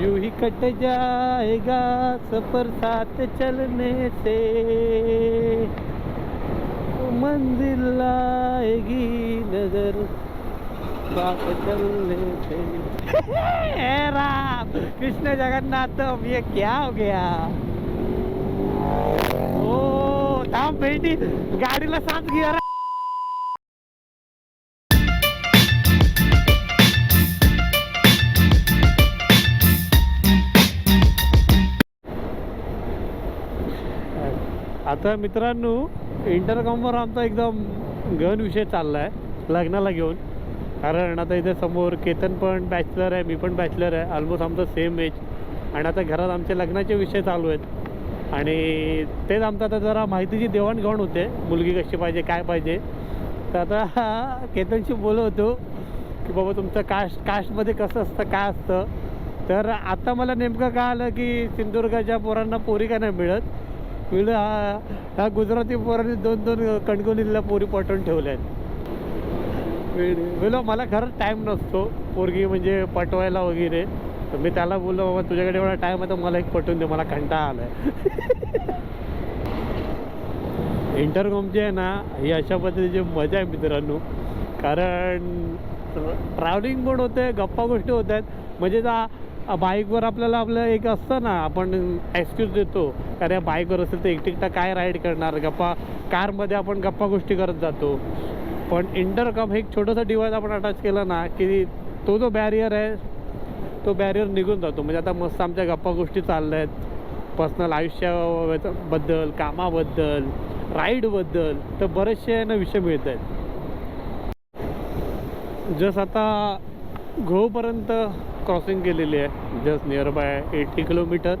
यूं ही कट जाएगा सफर साथ चलने से। मंजिल आएगी नजर साथ चलने से। राम कृष्ण अब ये क्या हो गया? ओ थांब भेटी गाडीला साथ गिअर आता मित्रांनो इंटरकॉमवर आमचा एकदम गहन विषय चालला आहे लग्नाला घेऊन. कारण आता इथे समोर केतन पण बॅचलर आहे मी पण बॅचलर आहे ऑलमोस्ट आमचं सेम एज आणि आता घरात आमचे लग्नाचे विषय चालू आहेत. आणि तेच आमचं आता जरा माहितीची देवाणघेवाण होते मुलगी कशी पाहिजे काय पाहिजे. तर आता केतनशी बोलत होतो की बाबा तुमचं कास्ट कास्टमध्ये कसं असतं काय असतं. तर आता मला नेमकं काय आलं की सिंधुदुर्गाच्या पोरांना पोरी का नाही मिळत. मिळत हा ह्या गुजराती पोरांनी दोन दोन कणकवलीला पोरी पाठवून ठेवल्या आहेत. बोलो मला खरंच टाईम नसतो पोरगी म्हणजे पटवायला वगैरे. तर मी त्याला बोललो बाबा तुझ्याकडे एवढा टाईम आहे तर मला एक पटवून दे मला कंटाळा आला आहे इंटरकॉमची आहे ना ही अशा पद्धतीची मजा आहे मित्रांनो. कारण ट्रॅव्हलिंग पण होते गप्पा गोष्टी होत आहेत. म्हणजे जा बाईकवर आपल्याला आपलं एक असतं ना आपण एक्सक्यूज देतो. कारण या बाईकवर असेल तर एकटिकटा काय राईड करणार? गप्पा कारमध्ये आपण गप्पा गोष्टी करत जातो. पण इंटरकम हे एक छोटंसं डिवाईस आपण अटॅच केलं ना की तो जो बॅरियर आहे तो बॅरियर निघून जातो. म्हणजे आता मस्त आमच्या गप्पा गोष्टी चालल्या आहेत पर्सनल आयुष्याबद्दल कामाबद्दल राईडबद्दल तर बरेचसे ना विषय मिळत आहेत जस आता घोपर्यंत क्रॉसिंग केलेली आहे just near by eighty kilometre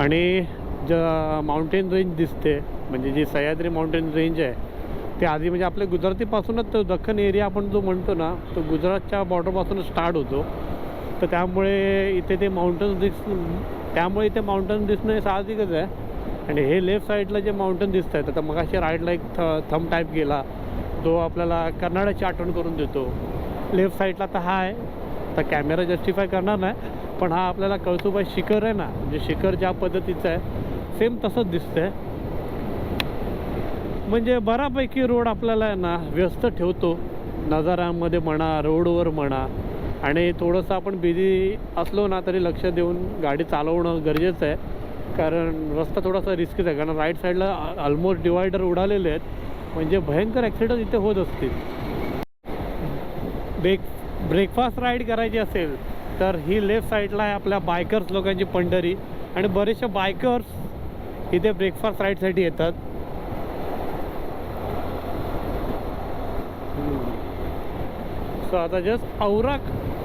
आणि ज माउंटेन रेंज दिसते म्हणजे जी सह्याद्री माउंटेन रेंज आहे ते आधी म्हणजे आपल्या गुजरातीपासूनच तो दख्खन एरिया आपण जो म्हणतो ना तो गुजरातच्या बॉर्डरपासूनच स्टार्ट होतो. तर त्यामुळे इथे ते माउंटन्स दिस त्यामुळे इथे माउंटन दिसणं हे साहजिकच आहे. आणि हे लेफ्ट साईडला जे माउंटन दिसत आहेत आता मगाशी राईडला एक थ थम टाईप गेला तो आपल्याला कर्नाटकची आठवण करून देतो. लेफ्ट साईडला तर हा आहे. तर कॅमेरा जस्टिफाय करणार नाही पण हा आपल्याला कळसुबाई शिखर आहे ना म्हणजे शिखर ज्या पद्धतीचं आहे सेम तसंच दिसतंय. म्हणजे बऱ्यापैकी रोड आपल्याला आहे ना व्यस्त ठेवतो. नजारामध्ये म्हणा रोडवर म्हणा आणि थोडंसं आपण बिझी असलो ना तरी लक्ष देऊन गाडी चालवणं गरजेचं आहे. कारण रस्ता थोडासा रिस्कीच आहे कारण राईट साईडला ऑलमोस्ट डिवायडर उडालेले आहेत. म्हणजे भयंकर ॲक्सिडंट इथे होत असतील. ब्रेक ब्रेकफास्ट राईड करायची असेल तर ही लेफ्ट साईडला आहे आपल्या बायकर्स लोकांची पंढरी. आणि बरेचसे बायकर्स इथे ब्रेकफास्ट राईडसाठी येतात. सो आता जस्ट औरा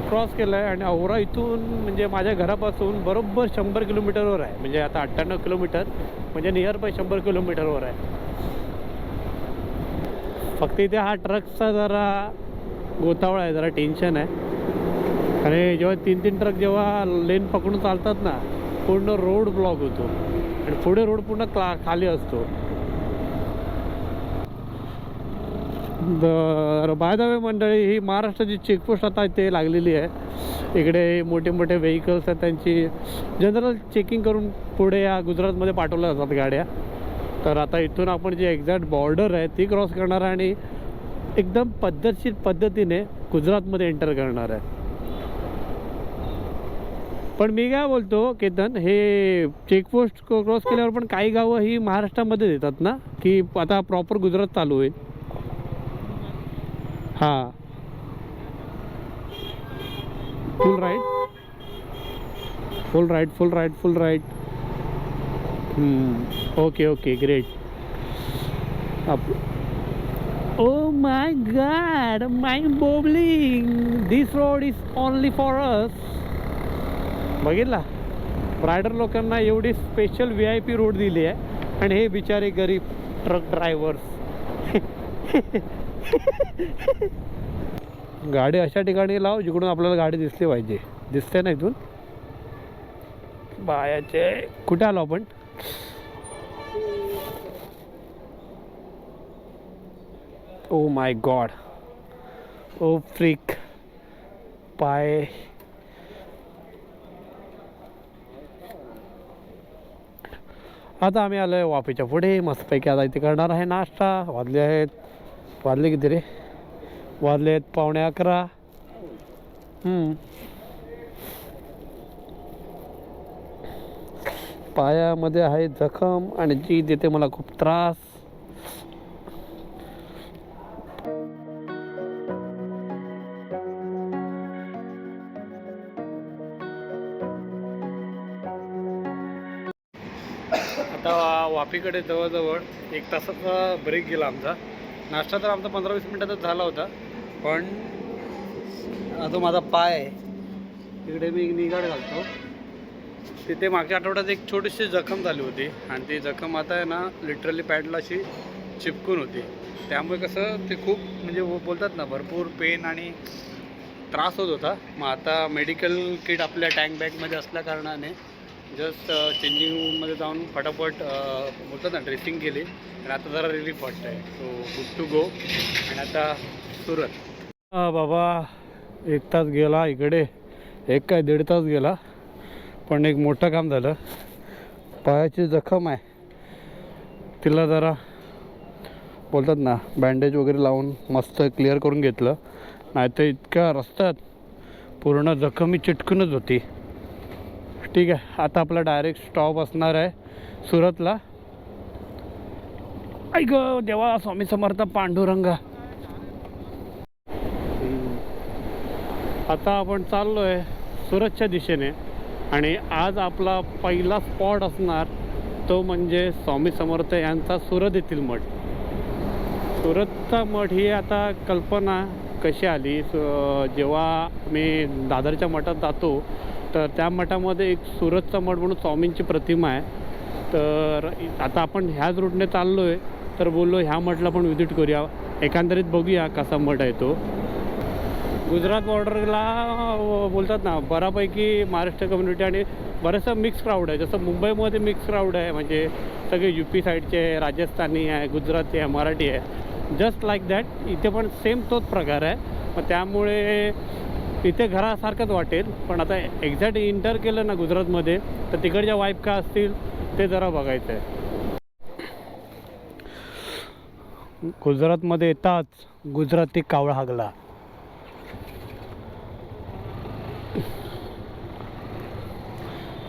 क्रॉस केला आहे आणि औरा इथून म्हणजे माझ्या घरापासून बरोबर शंभर किलोमीटरवर आहे. म्हणजे आता अठ्ठ्याण्णव किलोमीटर म्हणजे नियर बाय शंभर किलोमीटरवर आहे. फक्त इथे हा ट्रकचा जरा गोतावळा आहे जरा टेन्शन आहे. आणि जेव्हा तीन तीन ट्रक जेव्हा लेन पकडून चालतात ना पूर्ण रोड ब्लॉक होतो. आणि पुढे रोड पूर्ण क्ला खाली असतो. बाय द मंडळी ही महाराष्ट्राची चेकपोस्ट आता इथे लागलेली आहे इकडे मोठे मोठे व्हेकल्स आहेत त्यांची. जनरल चेकिंग करून पुढे या गुजरातमध्ये पाठवल्या जातात गाड्या. तर आता इथून आपण जी एक्झॅक्ट बॉर्डर आहे ती क्रॉस करणार आणि एकदम पद्धतशीर पद्धतीने गुजरातमध्ये एंटर करणार आहे. पण मी काय बोलतो केतन हे चेकपोस्ट क्रॉस केल्यावर पण काही गावं ही महाराष्ट्रामध्ये येतात ना की आता प्रॉपर गुजरात चालू होईल हां. Full right full right full right full right okay okay great आप Oh O my god, my bobbling this road is only for us बघितला? रायडर लोकांना एवढी special V I P road दिली आहे. आणि हे बिचारे गरीब ट्रक ड्रायव्हर्स गाडी अशा ठिकाणी लाव जिकडून आपल्याला गाडी दिसली पाहिजे. दिसते ना इथून? बायाचे. कुठे आलो आपण? ओ माय गॉड ओ फ्रिक पाय आता आम्ही आलो आहे वाफेच्या पुढे. मस्तपैकी आता इथे करणार आहे नाश्ता. वाजले आहेत. वाजले किती रे? वाजले आहेत पावणे अकरा. पायामध्ये आहे जखम आणि जी देते मला खूप त्रास. वापीकडे जवळजवळ एक तासाचा ब्रेक गेला आमचा. नाश्ता तर आमचा पंधरा वीस मिनटातच झाला होता. पण जो माझा पाय आहे. तिकडे मी निगाड घालतो. तिथे मागच्या आठवड्यात एक छोटीशी जखम झाली होती. आणि ती जखम आता आहे ना लिटरली पॅडला अशी चिपकून होती. त्यामुळे कसं ते खूप म्हणजे बोलतात ना भरपूर पेन आणि त्रास होत होता. मग आता मेडिकल किट आपल्या टँक बॅगमध्ये असल्या कारणाने जस्ट चेंजिंग रूममध्ये जाऊन फटाफट बोलतात ना ड्रेसिंग केली. आणि आता जरा रिलीफ वाटतं आहे सो गुड टू गो आणि आता सुरत. बाबा एक तास गेला इकडे. एक काय दीड तास गेला. पण एक मोठं काम झालं. पायाची जखम आहे. तिला जरा बोलतात ना बँडेज वगैरे लावून मस्त क्लिअर करून घेतलं. नाही तर इतक्या रस्त्यात पूर्ण जखमी चिटकूनच होती. ठीक आहे आता आपला डायरेक्ट स्टॉप असणार आहे सुरतला. ऐक देवा स्वामी समर्थ पांडुरंगा. आता आपण चाललो आहे सुरतच्या दिशेने आणि आज आपला पहिला स्पॉट असणार तो म्हणजे स्वामी समर्थ यांचा सुरत येथील मठ. सुरतचा मठ ही आता कल्पना कशी आली? जेव्हा मी दादरच्या मठात जातो तर त्या मठामध्ये एक सुरतचा मठ म्हणून स्वामींची प्रतिमा आहे. तर आता आपण ह्याच रूटने चाललो आहे तर बोललो ह्या मठला पण व्हिजिट करूया. एकंदरीत बघूया कसा मठ आहे तो. गुजरात बॉर्डरला बोलतात ना बऱ्यापैकी महाराष्ट्र कम्युनिटी आणि बरंचसं मिक्स क्राऊड आहे. जसं मुंबईमध्ये मिक्स क्राऊड आहे म्हणजे सगळे यू पी साईडचे आहे राजस्थानी आहे गुजराती आहे मराठी आहे. जस्ट लाईक दॅट इथे पण सेम तोच प्रकार आहे. मग त्यामुळे इथे घरासारखंच वाटेल. पण आता एक्झॅक्ट इंटर केलं ना गुजरातमध्ये तर तिकडच्या वाईफ का असतील ते जरा बघायचं आहे गुजरातमध्ये येताच गुजराती कावळा हागला.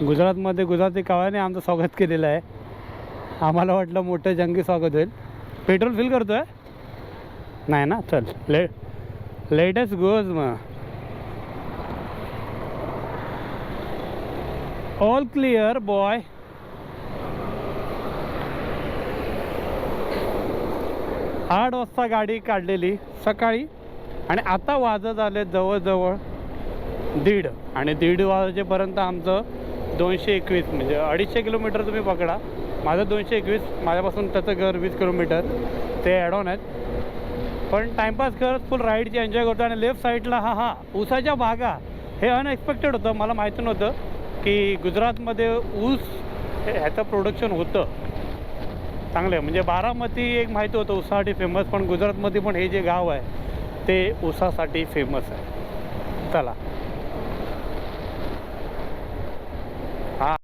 गुजरातमध्ये गुजराती कावळ्याने आमचं स्वागत केलेलं आहे. आम्हाला वाटलं मोठं जंगी स्वागत होईल. पेट्रोल फिल करतो आहे नाही ना? चल ले लेटेस्ट गोज मग. ऑल क्लिअर बॉय आठ वाजता गाडी काढलेली सकाळी. आणि आता वाजत आले जवळजवळ दीड. आणि दीड वाजेपर्यंत आमचं दोनशे एकवीस म्हणजे अडीचशे किलोमीटर तुम्ही पकडा. माझं दोनशे एकवीस माझ्यापासून त्याचं घर वीस किलोमीटर. ते ॲड ऑन आहेत. पण टाईमपास करत फुल राईडची एन्जॉय करतो. आणि लेफ्ट साईडला हा हा उसाच्या बागा. हे अनएक्सपेक्टेड होतं मला माहिती नव्हतं. की गुजरातमध्ये ऊस हे- ह्याचं प्रोडक्शन होतं. चांगलं आहे म्हणजे बारामती एक माहिती होतं ऊसासाठी फेमस पण गुजरातमध्ये पण हे जे गाव आहे ते ऊसासाठी फेमस आहे. चला. हा.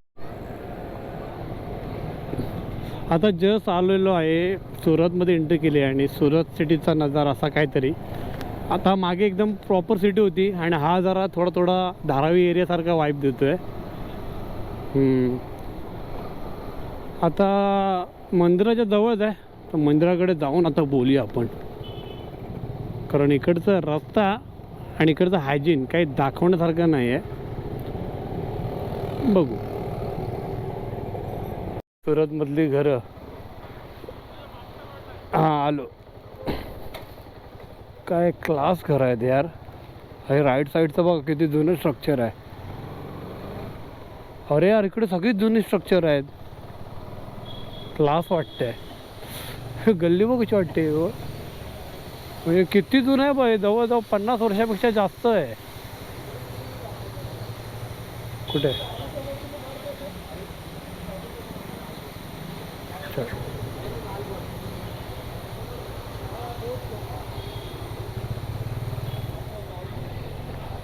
आता जस्ट आलेलो आहे सुरतमध्ये एंट्री केली आहे आणि सुरत सिटीचा नजारा असा काहीतरी. आता मागे एकदम प्रॉपर सिटी होती आणि हा जरा थोडा थोडा धारावी एरियासारखा वाईब देतो आहे आता मंदिराच्या जवळच आहे. तर मंदिराकडे जाऊन आता बोलूया आपण. कारण इकडचा रस्ता आणि इकडचं हायजीन काही दाखवण्यासारखं नाही आहे बघू. सुरतमधली घरं. हां आलो. काय क्लास घर आहेत यार. हे राईट साईडचं बघ किती जुनं स्ट्रक्चर आहे. अरे यार इकडे सगळी जुनी स्ट्रक्चर आहेत. क्लास वाटतंय. गल्ली बघ कशी वाटते हो. म्हणजे किती जुनं आहे बाई जवळजवळ पन्नास वर्षापेक्षा जास्त आहे. कुठे?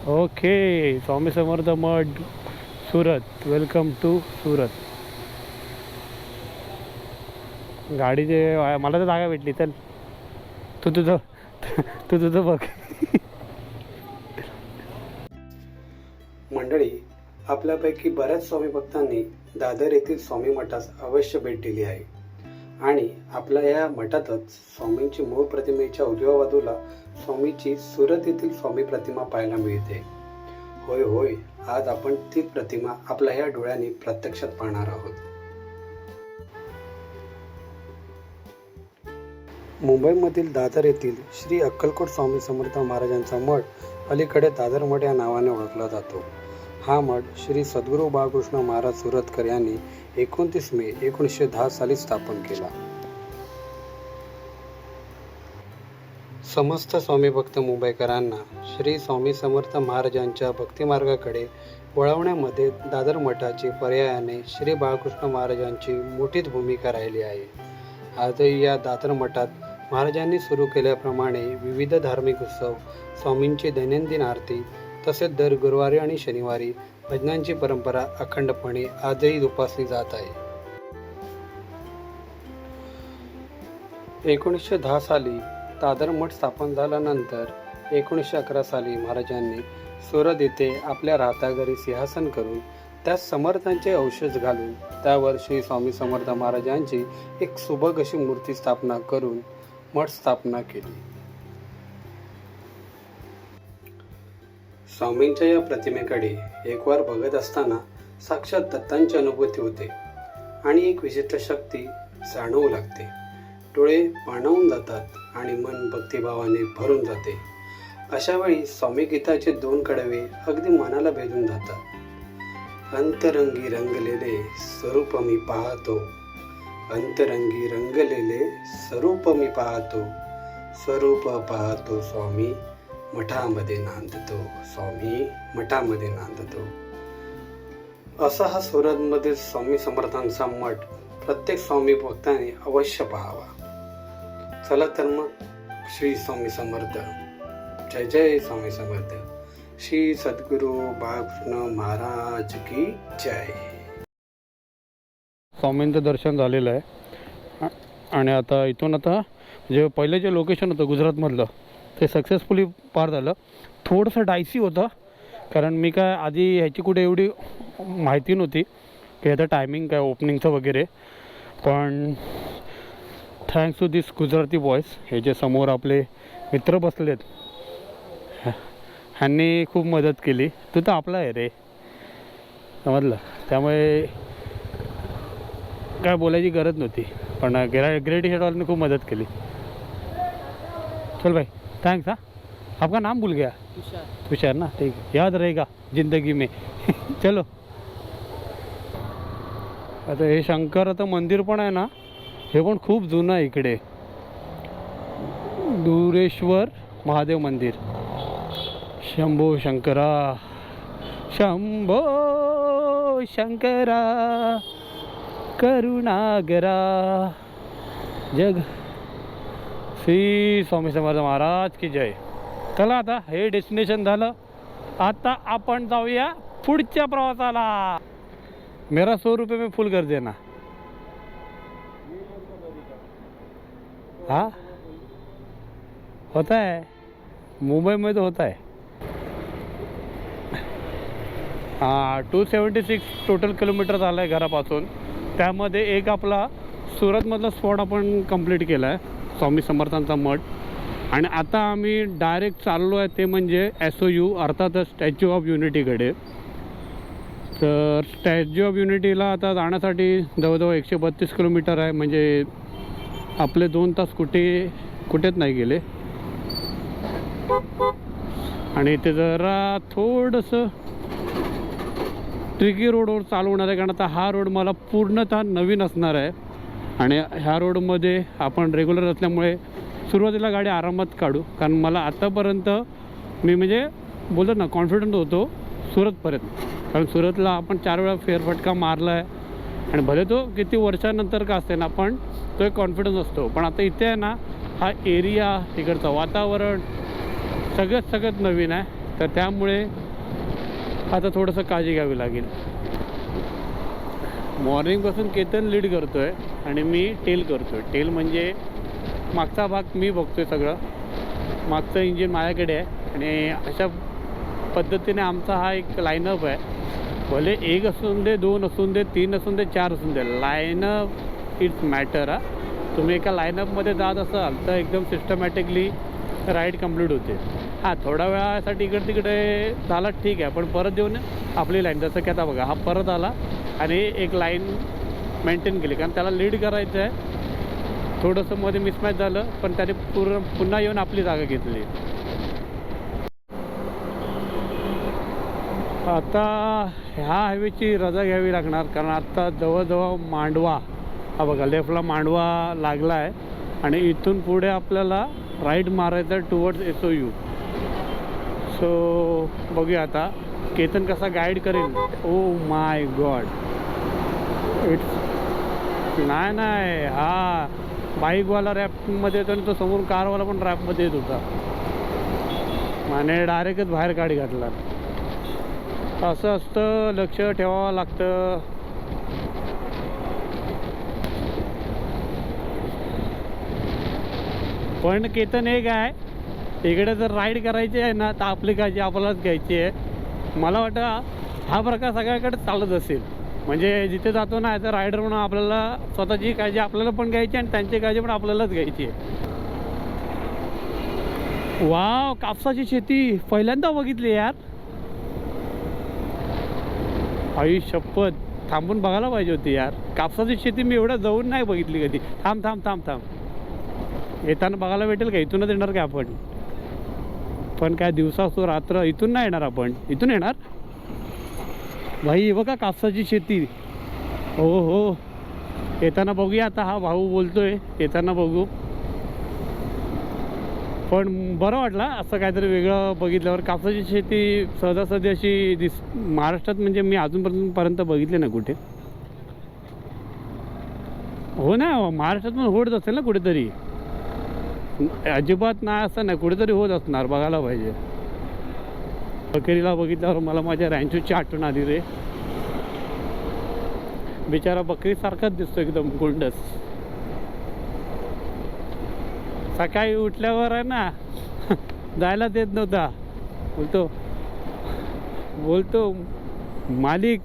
ओके स्वामी समर्थ मठ. सुरत. Welcome to Surat. गाडीचे मला तर जागा भेटली चल. तू तुझं तू तुझं बघ. मंडळी आपल्यापैकी बऱ्याच स्वामी भक्तांनी दादर येथील स्वामी मठास अवश्य भेट दिली आहे. आणि आपल्या या मठातच स्वामींची मूळ प्रतिमेच्या उजव्या बाजूला स्वामीची सुरत येथील स्वामी प्रतिमा पाहायला मिळते. होय होय. आज आपण ती प्रतिमा आपल्या या डोळ्यांनी प्रत्यक्षात पाहणार आहोत. मुंबईमधील दादर येथील श्री अक्कलकोट स्वामी समर्थ महाराजांचा मठ अलीकडे दादर मठ या नावाने ओळखला जातो. हा मठ श्री सद्गुरू बाळकृष्ण महाराज सुरतकर यांनी एकोणतीस मे एकोणीसशे दहा साली स्थापन केला. समस्त स्वामी भक्त मुंबईकरांना श्री स्वामी समर्थ महाराजांच्या भक्तिमार्गाकडे वळवण्यामध्ये दादर मठाची पर्यायाने श्री बाळकृष्ण महाराजांची मोठीच भूमिका राहिली आहे. आजही या दादर मठात महाराजांनी सुरू केल्याप्रमाणे विविध धार्मिक उत्सव स्वामींची दैनंदिन आरती तसेच दर गुरुवारी आणि शनिवारी भजनांची परंपरा अखंडपणे आजही जोपासली जात आहे. एकोणीसशे दहा साली दादर मठ स्थापन झाल्यानंतर एकोणीसशे अकरा साली महाराजांनी सुरत येथे आपल्या राहता घरी सिंहासन करून त्यात समर्थांचे अवशेष घालून त्यावर श्री स्वामी समर्थ महाराजांची एक सुबक अशी मूर्ती स्थापना करून मठ स्थापना केली. स्वामींच्या या प्रतिमेकडे एक वार बघत असताना साक्षात दत्तांची अनुभूती होते आणि एक विशिष्ट शक्ती जाणवू लागते. डोळे पाणावून जातात आणि मन भक्तिभावाने भरून जाते. अशा वेळी स्वामी गीताचे दोन कडवे अगदी मनाला भेदून जातात. अंतरंगी रंगलेले स्वरूप मी पाहतो. अंतरंगी रंगलेले स्वरूप मी पाहतो. स्वरूप पाहतो स्वामी मठामध्ये नांदतो. स्वामी मठामध्ये नांदतो. असा हा सुरतमधील स्वामी समर्थांचा मठ प्रत्येक स्वामी भक्ताने अवश्य पाहावा. चला तर मग श्री स्वामी समर्थ. जय जय स्वामी समर्थ. श्री सद्गुरू बाळकृष्ण महाराज की जय. स्वामींचं दर्शन झालेलं आहे. आणि आता इथून आता जे पहिलं जे लोकेशन होतं गुजरातमधलं ते सक्सेसफुली पार झालं. थोडंसं डायसी होतं कारण मी काय आधी ह्याची कुठे एवढी माहिती नव्हती की ह्याचं टायमिंग काय ओपनिंगचं वगैरे. पण thanks to this Gujarati boys हे जे समोर आपले मित्र बसलेत ह्या- ह्यांनी खूप मदत केली. तू तर आपला आहे रे. समजलं? त्यामुळे काय बोलायची गरज नव्हती पण ग्रे ग्रेट शेडवाल्यांनी खूप मदत केली. चल भाई थैंक्स हाँ. आपका नाम भूल गया. तुषार. ना? ठीक याद रहेगा जिंदगी में. चलो. आता हे शंकराचं मंदिर पण आहे ना हे पण खूप जुनं आहे इकडे. दुरेश्वर महादेव मंदिर. शंभो शंकरा शंभो शंकरा करुणागरा जग श्री स्वामी समर्थ महाराज की जय. चला आता हे डेस्टिनेशन झालं. आता आपण जाऊया पुढच्या प्रवासाला. मेरा सौ रुपये मी फुल कर देना. हाँ? होता है मुंबई में तो होता है हां two seventy six total kilometre झालं आहे घरापासून. त्यामध्ये एक आपला सुरतमधला स्पॉट आपण कंप्लीट केला आहे स्वामी समर्थांचा मठ. आणि आता आम्ही डायरेक्ट चाललो आहे ते म्हणजे एस ओ यू अर्थातच स्टॅच्यू ऑफ युनिटीकडे तर स्टॅच्यू ऑफ युनिटीला आता जाण्यासाठी जवळजवळ एकशे बत्तीस किलोमीटर आहे म्हणजे आपले दोन तास कुठे कुठेच नाही गेले. आणि ते जरा थोडंसं ट्रिकी रोडवर चालवणार आहे कारण आता हा रोड मला पूर्णतः नवीन असणार आहे. आणि ह्या रोडमध्ये आपण रेग्युलर असल्यामुळे सुरुवातीला गाडी आरामात काढू कारण मला आतापर्यंत मी म्हणजे बोलतो ना कॉन्फिडंट होतो सुरतपर्यंत. कारण सुरतला आपण चार वेळा फेरफटका मारला आहे आणि भले तो किती वर्षानंतर का असते ना पण तो एक कॉन्फिडन्स असतो. पण आता इथे आहे ना हा एरिया तिकडचं वातावरण सगळंच सगळ्यात नवीन आहे. तर त्यामुळे आता थोडंसं काळजी घ्यावी लागेल. मॉर्निंगपासून केतन लीड करतो आहे आणि मी टेल करतो आहे टेल म्हणजे मागचा भाग मी बघतो आहे सगळं. मागचं इंजिन माझ्याकडे आहे आणि अशा पद्धतीने आमचा हा एक लाईनअप आहे. भले एक असून दे दोन असून दे तीन असून दे चार असून दे. लाईनअप इट्स मॅटर हा. तुम्ही एका लाईनअपमध्ये जात असाल तर एकदम सिस्टमॅटिकली राईड कंप्लीट होते. हां थोड्या वेळासाठी इकडे तिकडे झाला ठीक आहे. पण परत येऊन आपली लाईन जसं की आता बघा हा परत आला आणि एक लाईन मेंटेन केली. कारण त्याला लीड करायचं आहे. थोडंसं मध्ये मिसमॅच झालं पण त्याने पूर्ण पुन्हा येऊन आपली जागा घेतली. आता ह्या हायवेची रजा घ्यावी लागणार कारण आता जवळजवळ मांडवा हा बघा लेफ्टला मांडवा लागला आहे आणि इथून पुढे आपल्याला राईट मारायचं towards S O U so बघूया आता केतन कसा गाईड करेल? ओ माय गॉड इट्स नाही नाही हा बाईकवाला रॅपमध्ये येतो आणि तो समोर कारवाला पण रॅपमध्ये येत होता. माने डायरेक्टच बाहेर गाडी घातला. असं असतं लक्ष ठेवावं लागतं. पण केतन एक आहे इकडे जर राईड करायची आहे ना तर आपली काळजी आपल्यालाच घ्यायची आहे. मला वाटतं हा प्रकार सगळ्याकडे चालत असेल. म्हणजे जिथे जातो ना तर रायडर म्हणून आपल्याला स्वतःची काळजी आपल्याला पण घ्यायची आणि त्यांची काळजी पण आपल्यालाच घ्यायची आहे. वाव कापसाची शेती पहिल्यांदा बघितली यार. आई शपथ. थांबून बघायला पाहिजे होती यार. कापसाची शेती मी एवढं जाऊन नाही बघितली कधी. थांब थांब थांब थांब. येताना बघायला भेटेल का? इथूनच येणार का आपण? पण काय दिवसा असतो रात्र इथून नाही येणार आपण. इथून येणार? भाई बघा कापसाची शेती. हो हो. येताना बघूया आता हा भाऊ बोलतोय. येताना बघू. पण बरं वाटलं. असं काहीतरी वेगळं बघितल्यावर कापसाची शेती सहजासहजी अशी दिस महाराष्ट्रात म्हणजे मी अजूनपर्यंत बघितली ना कुठे. हो ना महाराष्ट्रात पण होत असेल ना कुठेतरी. अजिबात नाही असं नाही कुठेतरी होत असणार बघायला पाहिजे. बकरीला बघितल्यावर मला माझ्या रँचूची आठवण आली रे. बिचारा बकरीसारखाच दिसतो एकदम गुंडस. सकाळी उठल्यावर आहे ना जायला देत नव्हता. बोलतो बोलतो मालिक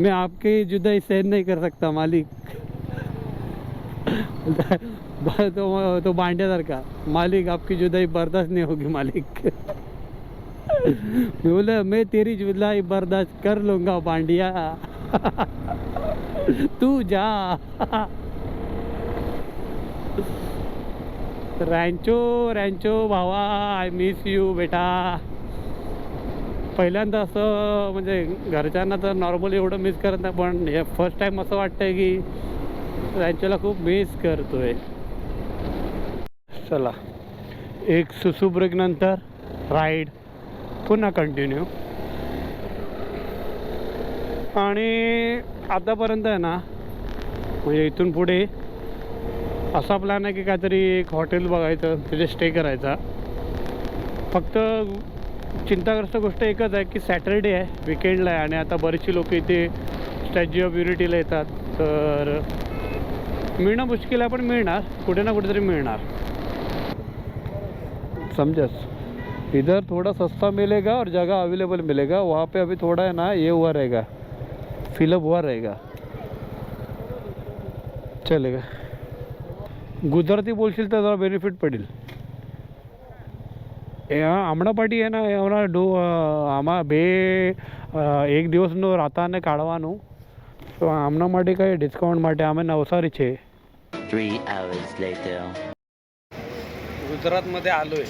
मैं आपकी जुदाई सहन नहीं कर सकता मालिक. तो तो भांड्यासारखा मालिक आपकी जुदाई बर्दाश्त नहीं होगी मालिक. मैं बोला मैं तेरी जुदाई बर्दाश्त कर लूँगा बांडिया तू जा. रँचो रँचो भावा आय मिस यू बेटा. पहिल्यांदा असं म्हणजे घरच्यांना तर नॉर्मली एवढं मिस करत नाही पण हे फर्स्ट टाईम असं वाटतंय की रँचोला खूप मिस करतोय. चला एक सुसू ब्रेक नंतर राईड पुन्हा कंटिन्यू आणि आतापर्यंत आहे ना म्हणजे इथून पुढे असा प्लॅन आहे की काहीतरी एक हॉटेल बघायचं तिथे स्टे करायचा. फक्त चिंताग्रस्त गोष्ट एकच आहे की सॅटरडे आहे विकेंडला आहे आणि आता बरीचशी लोक इथे स्टॅच्यू ऑफ युनिटीला येतात. तर मिळणं मुश्किल आहे पण मिळणार. कुठे ना कुठेतरी मिळणार. समझस इधर थोड़ा सस्ता मिलेगा और जगह अवेलेबल मिलेगा. वहाँ पे अभी थोड़ा है ना ये हुआ रहेगा. फिलअप हुआ रहेगा. चलेगा. गुजराती बोलशील तर जरा बेनिफिट पडेल એ હા હમણાં પાટી એના હમણાં ડો આમાં બે એક દિવસનો રાતાને કાઢવાનું તો આમના માટે કઈ ડિસ્કાઉન્ટ માટે અમે નવસારી છે Three hours later. गुजरातमध्ये आलो आहे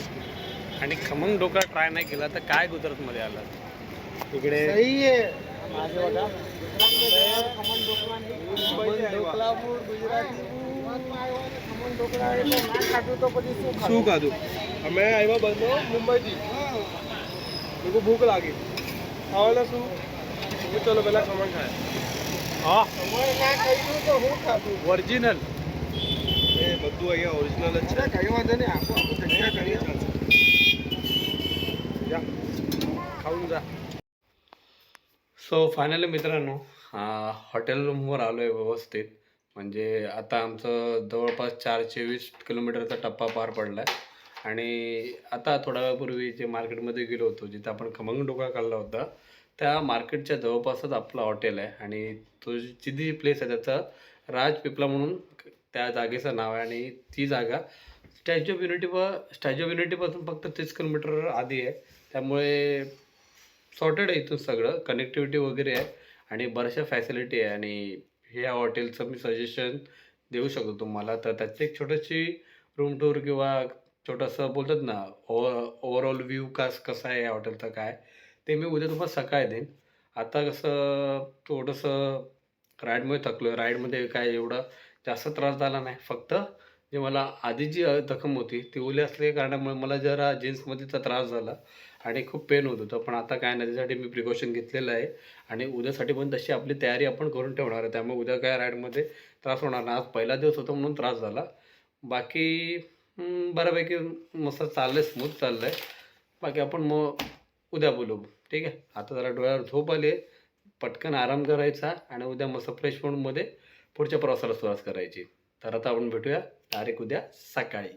आणि खमंग ढोकळा ट्राय नाही केला तर काय गुजरातमध्ये आला इकडे सही है माझे बघा खमण ढोकळा खमण ढोकळा फूड ગુજરાતી ખમણ ઢોકળા એટલે ના ખાધું તો પછી શું શું ખાધું અમે આવ્યા બંધો મુંબઈથી લોકો ભૂખ લાગી ખાવાના શું મેં ચલો પહેલા ખમણ ખાય હા ખમણ ના ખાધું તો હું ખાધું ઓરિજિનલ એ બધું અહીંયા ઓરિજિનલ જ છે કઈ વાંધો નહીં આપો આપો જગ્યા કરીએ જા ખાવું જા सो फायनली मित्रांनो हा हॉटेल रूमवर आलो आहे व्यवस्थित म्हणजे आता आमचं जवळपास चारशे वीस किलोमीटरचा टप्पा पार पडला आहे आणि आता थोड्या वेळापूर्वी जे मार्केटमध्ये गेलो होतो जिथं आपण खमंग डोका काढला होता त्या मार्केटच्या जवळपासच आपलं हॉटेल आहे. आणि तो जी जी प्लेस आहे त्याचं राज पिपला म्हणून त्या जागेचं नाव आहे. आणि ती जागा स्टॅच्यू ऑफ युनिटी व स्टॅच्यू ऑफ युनिटीपासून फक्त तीस किलोमीटर आधी आहे. त्यामुळे सॉर्टेड आहे इथून सगळं. कनेक्टिव्हिटी वगैरे आहे. आणि बऱ्याचशा फॅसिलिटी आहे. आणि ह्या हॉटेलचं मी सजेशन देऊ शकतो तुम्हाला. तर त्याची एक छोटीशी रूम टूर किंवा छोटंसं बोलतात ना ओव्हर ओव्हरऑल व्ह्यू कास कसा आहे या हॉटेलचा काय ते मी उद्या तुम्हाला सकाळी देईन. आता कसं थोडंसं राईडमुळे थकलो आहे राईडमध्ये काय एवढा जास्त त्रास झाला नाही. फक्त जे मला आधी जी जखम होती ती ओली असल्या कारणामुळे मला जरा जीन्समध्येचा त्रास झाला आणि खूप पेन होत होतं. पण आता काय नाही त्याच्यासाठी मी प्रिकॉशन घेतलेलं आहे आणि उद्यासाठी पण तशी आपली तयारी आपण करून ठेवणार आहे. त्यामुळे उद्या काय राईडमध्ये त्रास होणार नाही. आज पहिला दिवस होता म्हणून त्रास झाला. बाकी बऱ्यापैकी मस्त चाललं आहे स्मूथ चाललं आहे बाकी आपण मग उद्या बोलू. ठीक आहे? आता जरा डोळ्यावर झोप आली आहे. पटकन आराम करायचा आणि उद्या मस्त फ्रेश मूडमध्ये पुढच्या प्रवासाला सुरुवात करायची. तर आता आपण भेटूया डायरेक्ट उद्या सकाळी.